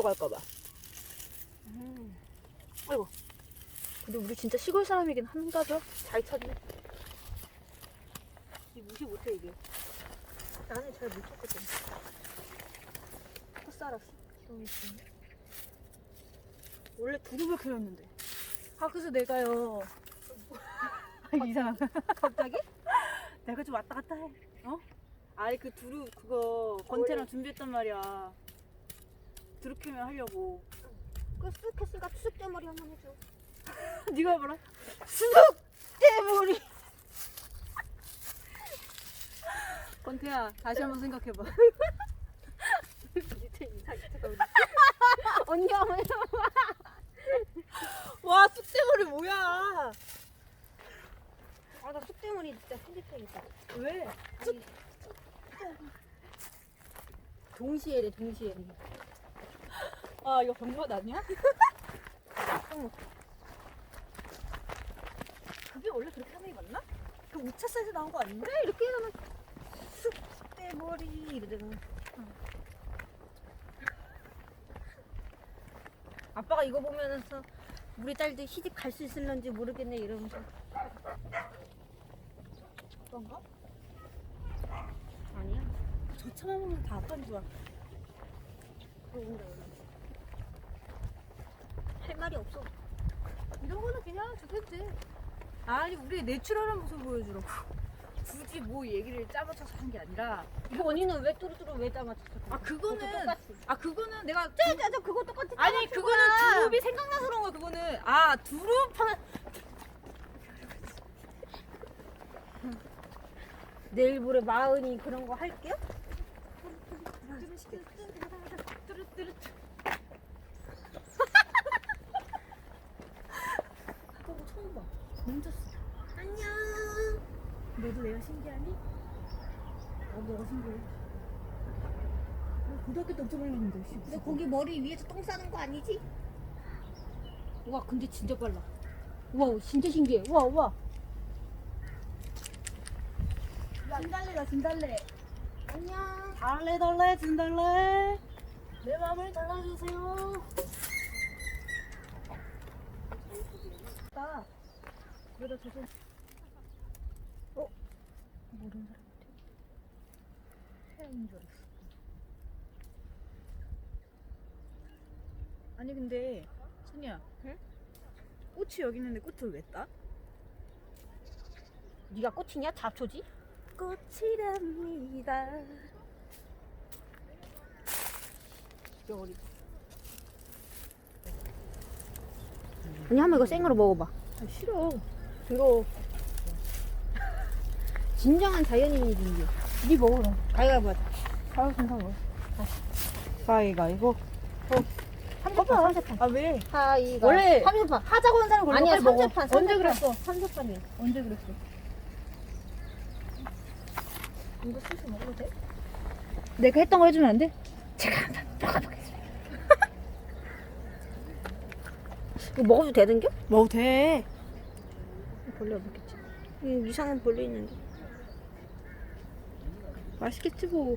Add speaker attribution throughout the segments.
Speaker 1: 보러 갈까봐. 아이고. 근데 우리 진짜 시골 사람이긴 한가 봐. 잘 찾네. 이 무시 못해 이게. 나는 잘못 찾거든. 헛살았어. 기동이 있었네. 원래 두릅을 키웠는데. 아 그래서 내가요. 이상한. 갑자기? 내가 좀 왔다 갔다 해. 어? 아니 그 두릅 그거 건테너 준비했단 말이야. 키우면 하려고.
Speaker 2: 그 쓱했으니까 수숙대머리 한 번 해줘.
Speaker 1: 네가 해봐라.
Speaker 2: 대머리.
Speaker 1: 건태야 다시 한번 생각해봐. 밑에 이상
Speaker 2: 언니 한번 해줘.
Speaker 1: 와 쑥대머리 뭐야?
Speaker 2: 아나 쑥대머리 진짜 편집해야겠다.
Speaker 1: 왜?
Speaker 2: 아니, 동시에래 동시에.
Speaker 1: 아 이거 병맛 아니야? 그게 원래 그렇게 하는 게 맞나? 그 우차사에서 나온 거 아닌데?
Speaker 2: 이렇게 하면 쑥대머리 이러잖아. 아빠가 이거 보면서 우리 딸들 시집 갈 수 있을런지 모르겠네 이러면서
Speaker 1: 그런가?
Speaker 2: 아니야
Speaker 1: 저 차만 보면 다 아빠인 줄 알아.
Speaker 2: 그런다 할 말이 없어
Speaker 1: 돼. 아니 우리 내추럴한 모습 보여주라고. 굳이 뭐 얘기를 짜맞춰서 한 게 아니라
Speaker 2: 이거 언니는 왜 뚜루뚜루 왜 짜맞췄어
Speaker 1: 아 그거는 아 그거는 내가
Speaker 2: 짜자 그거 똑같이
Speaker 1: 아니
Speaker 2: 짜맞춘
Speaker 1: 그거는
Speaker 2: 거야.
Speaker 1: 두릅이 생각나서 그런 거야 그거는 아 두릅 하면
Speaker 2: 내일 모레 마흔이 그런 거 할게요?
Speaker 1: 뚜루뚜루 그거 처음 봐. 멈췄어.
Speaker 2: 안녕.
Speaker 1: 너도 내가 신기하니? 나도 너가 신기해? 나 고등학교 때 엄청 했는데 씨,
Speaker 2: 너 거기 머리 위에서 똥 싸는 거 아니지? 와 근데 진짜 빨라. 와 진짜 신기해. 와 와.
Speaker 1: 진달래다 진달래.
Speaker 2: 안녕.
Speaker 1: 달래 달래 진달래. 내 마음을 달라주세요 나 그러다 저도 어? 모르는 사람 같아 태양인 줄 알았어 아니 근데 순이야
Speaker 2: 응?
Speaker 1: 꽃이 여기 있는데 꽃을 왜 따?
Speaker 2: 네가 꽃이냐? 잡초지?
Speaker 1: 꽃이랍니다
Speaker 2: 겨울이 언니 한번 이거 생으로 먹어봐
Speaker 1: 아, 싫어 더러워
Speaker 2: 진정한 자연인이지 이게
Speaker 1: 니 먹어라
Speaker 2: 가위바위보 하자
Speaker 1: 가위 괜찮아 가위가위보
Speaker 2: 삼세판 삼세판
Speaker 1: 아 왜?
Speaker 2: 하이가
Speaker 1: 원래
Speaker 2: 삼세판
Speaker 1: 하자고 한 사람 걸로
Speaker 2: 아니야
Speaker 1: 빨리 먹어.
Speaker 2: 삼세판
Speaker 1: 언제. 그랬어?
Speaker 2: 삼세판이야
Speaker 1: 언제 그랬어? 이거 슬슬 먹어도 돼? 내가 했던 거 해주면 안 돼? 제가 한번 먹어보겠습니다
Speaker 2: 이거 먹어도 되는겨?
Speaker 1: 먹어도 돼
Speaker 2: 벌레 없겠지. 이 이상한 벌레 있는데.
Speaker 1: 맛있겠지 뭐.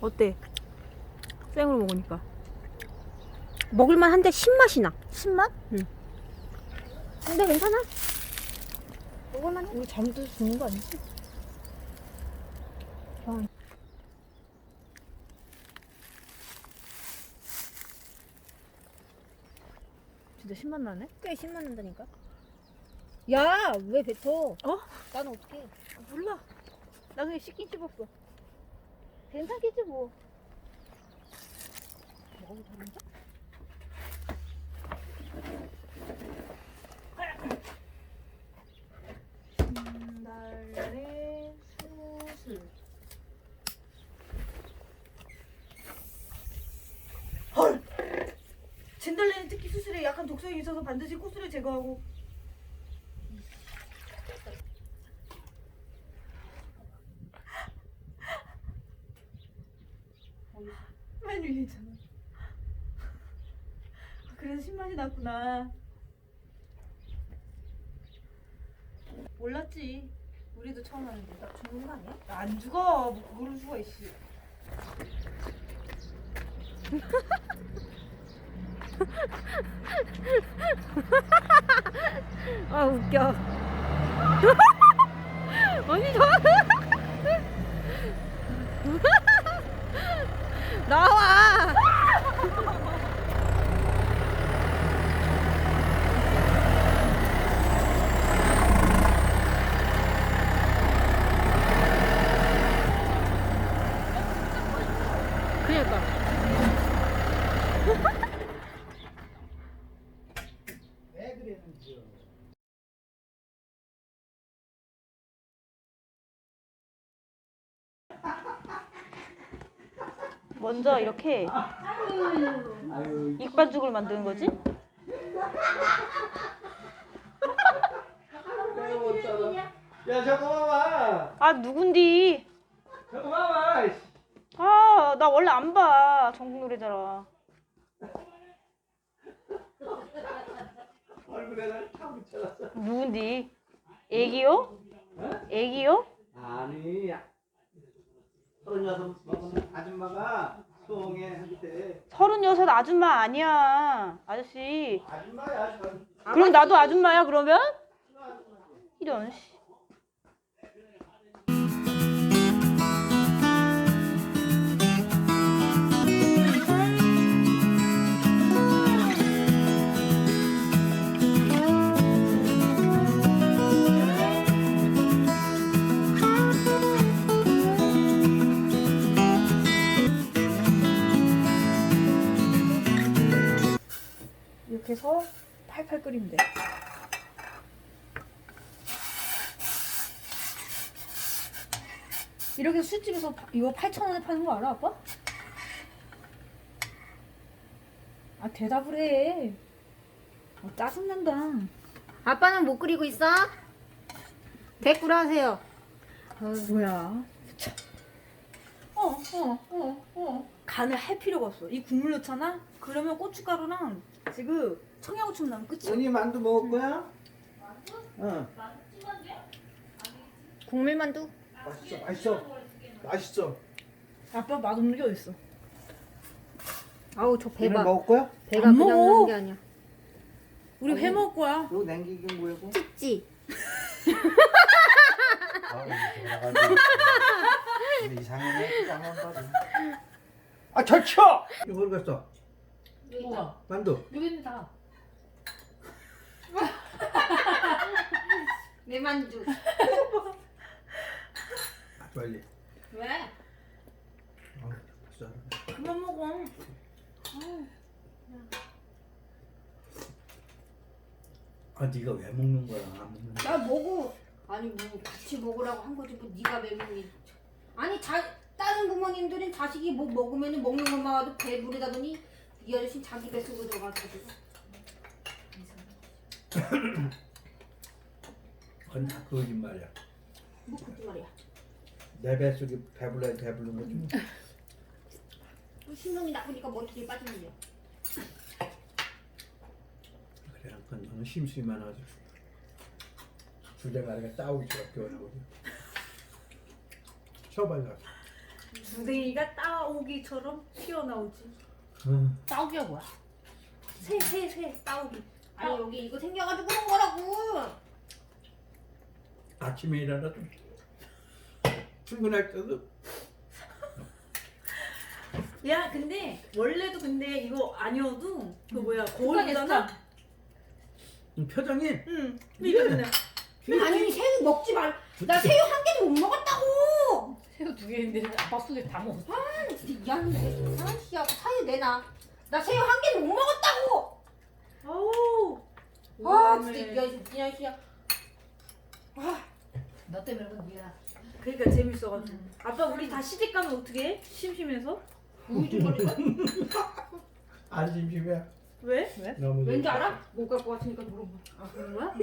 Speaker 1: 어때? 생으로 먹으니까.
Speaker 2: 먹을만 한데 신맛이 나.
Speaker 1: 신맛?
Speaker 2: 근데 괜찮아? 먹을만 해
Speaker 1: 우리 잘못해서 죽는 거 아니지? 진짜 신맛 나네?
Speaker 2: 꽤 신맛 난다니까 야 왜 뱉어
Speaker 1: 어?
Speaker 2: 나는
Speaker 1: 아, 몰라. 나 그냥 씻긴 씹었어. 괜찮겠지 뭐. 먹어도 수술. 헐! 진달래는 특히 수술에 약한 독성이 있어서 반드시 코수를 제거하고 맨 위에 있잖아. 아, 그래서 신맛이 났구나. 몰랐지. 우리도 처음 하는데. 나 죽는 거 아니야? 안 죽어. 뭐 그럴 수가 있지. 아 웃겨. 아니 저 나와. 그러니까.
Speaker 3: 왜 그랬는지요?
Speaker 1: 먼저 이렇게 익반죽을 만드는 거지?
Speaker 3: 야, 봐봐.
Speaker 1: 아 누군디?
Speaker 3: 봐봐.
Speaker 1: 아 나 원래 안 봐 전국 노래자라.
Speaker 3: 얼굴에 참 붙여놨어.
Speaker 1: 누군디? 애기요? 애기요?
Speaker 3: 아니, 서른여섯 먹은 아줌마가 수홍에 한때
Speaker 1: 서른여섯 아줌마 아니야 아저씨.
Speaker 3: 아줌마야. 전.
Speaker 1: 그럼 나도 아줌마야 그러면? 이런 씨. 이렇게 해서 팔팔 끓이면 돼. 이렇게 술집에서 파- 이거 8,000원에 파는 거 알아, 아빠? 아, 대답을 해. 아, 짜증난다.
Speaker 2: 아빠는 못 끓이고 있어? 댓글 하세요.
Speaker 1: 뭐야. 참. 어, 어, 어, 어. 간을 할 필요가 없어. 이 국물 넣잖아? 그러면 고춧가루랑 지금 청양고추 넣으면 끝이야.
Speaker 3: 언니 만두 먹을 거야? 응.
Speaker 2: 국물만두?
Speaker 3: 맛있어, 맛있어. 맛있어.
Speaker 1: 아빠 맛없는 게 어딨어?
Speaker 2: 아우 저
Speaker 3: 오늘
Speaker 2: 배가
Speaker 3: 먹을 거야?
Speaker 2: 배가
Speaker 1: 안
Speaker 2: 그냥
Speaker 1: 먹어.
Speaker 2: 나는 게 아니야.
Speaker 1: 우리 회 먹을 거야.
Speaker 3: 이거 냉기긴 뭐고?
Speaker 2: 찍지.
Speaker 3: 이상하네. 아, 젖혀! 이거 어
Speaker 1: 뭐가?
Speaker 3: 만두.
Speaker 1: 여기 있는 다.
Speaker 2: 내 만두.
Speaker 3: 아, 빨리.
Speaker 2: 왜?
Speaker 3: 어, 됐어.
Speaker 1: 그만 먹어.
Speaker 3: 아, 네가 왜 먹는 거야? 안 먹는 거야?
Speaker 2: 나 먹어. 아니 뭐 같이 먹으라고 한 거지 뭐 네가 왜 먹니? 아니 자 다른 부모님들은 자식이 뭐 먹으면 먹는 것만 와도 배부르다더니 이 아저씨 자기 뱃속으로 들어가가지고
Speaker 3: 그건 다 거짓말이야.
Speaker 2: 뭐 그렇게 말이야.
Speaker 3: 내 뱃속에 배불러야 배부른 거지. 뭐.
Speaker 2: 또 신경이 나쁘니까 머리털이 빠지는데요.
Speaker 3: 그래, 그건 너는 심수만 하지. 주제가리가 싸우기 수밖에 없는 쳐발라.
Speaker 1: 무대기가 따오기처럼 튀어나오지.
Speaker 3: 응.
Speaker 1: 따오기가 뭐야? 새, 새, 새, 따오기.
Speaker 2: 아니 여기 이거 생겨가지고 그런 거라고.
Speaker 3: 아침에 일어나도 출근할 때도
Speaker 1: 야, 근데 원래도 근데 이거 아니어도 그 뭐야 거울이잖아.
Speaker 3: 표정이
Speaker 1: 응. 이거 그냥
Speaker 2: 아니 새우 먹지 말. 나 새우 한 개도 못 먹었다고.
Speaker 1: 새우 두 개인데 아빠 속에 다 먹었어.
Speaker 2: 아 진짜 야, 아씨야 사이 내놔. 나 새우 한 개도 못 먹었다고.
Speaker 1: 아우.
Speaker 2: 아 진짜 야 그냥 씨야.
Speaker 4: 너 때문에 니가
Speaker 1: 그러니까 재밌어가지고. 아빠 우리 다 시댁 가면 어떻게 해? 심심해서?
Speaker 2: 우유죽거리고.
Speaker 3: 안 심심해.
Speaker 1: 왜? 왜?
Speaker 3: 너무
Speaker 2: 왠지. 알아? 못 갈 것 같으니까 물어봐.
Speaker 1: 아 그런 거야?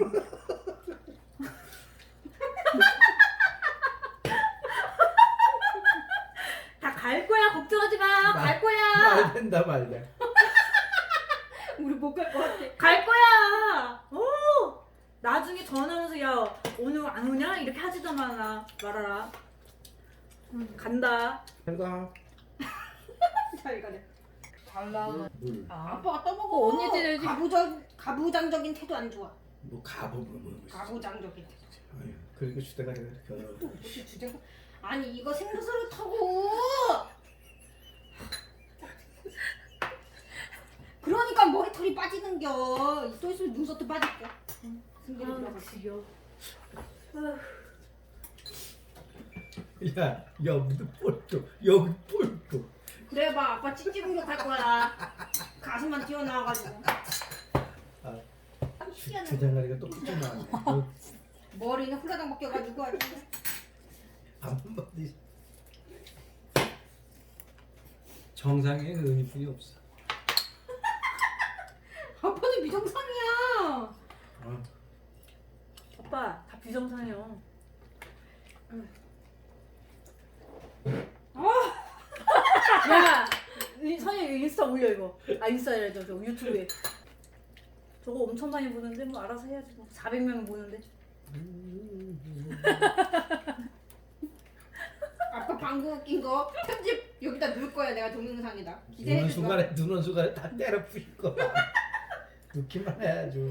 Speaker 1: 다 갈 거야 걱정하지 마. 갈 거야.
Speaker 3: 말 된다 말이야.
Speaker 2: 우리 못 갈 것 같아.
Speaker 1: 갈 거야. 오. 나중에 전화하면서 야 오늘 안 오냐 이렇게 하지도 마라 말아라. 간다.
Speaker 3: 내가
Speaker 2: 잘 가네.
Speaker 1: 잘 나오는.
Speaker 3: 물.
Speaker 1: 아.
Speaker 2: 아빠가 떠먹어.
Speaker 1: 어, 언니 쟤네 지금-
Speaker 2: 가부장 가부장적인 태도 안 좋아.
Speaker 3: 뭐 가보 뭐.
Speaker 2: 가부장적인 태도.
Speaker 3: 그러니까 주대가 이렇게.
Speaker 2: 무슨 주제가? 아니 이거 생선을 타고. 머리털이 빠지는겨. 또 있으면 눈썹도 빠질게. 승근이
Speaker 1: 아. 지겨.
Speaker 3: 야, 여기도 뿔도, 여기 뿔도.
Speaker 2: 그래 봐 아빠 찌찌 공격 할 거야. 가슴만 튀어나와가지고.
Speaker 3: 아,
Speaker 2: 희한해.
Speaker 3: 주대가리가 또 붙여 나왔네. 어,
Speaker 2: 머리는 훌라당 벗겨가지고 아주.
Speaker 3: 한마디. 정상에 의미뿐이 없어.
Speaker 2: 아빠는 미정상이야.
Speaker 3: 어.
Speaker 1: 아빠 다 비정상이요. 야, 이- 선이 이거 인스타 올려 이거. 아 인스타래 저, 저 유튜브에. 저거 엄청 많이 보는데 뭐 알아서 해야지 뭐 400명 보는데.
Speaker 2: 아빠 방금 웃긴 거 편집 여기다 넣을 거야 내가 동영상에다 기대해
Speaker 3: 누는
Speaker 2: 줄 거야.
Speaker 3: 순간에 누는 순간에 다 때려 부실 거야. 넣기만 해야죠.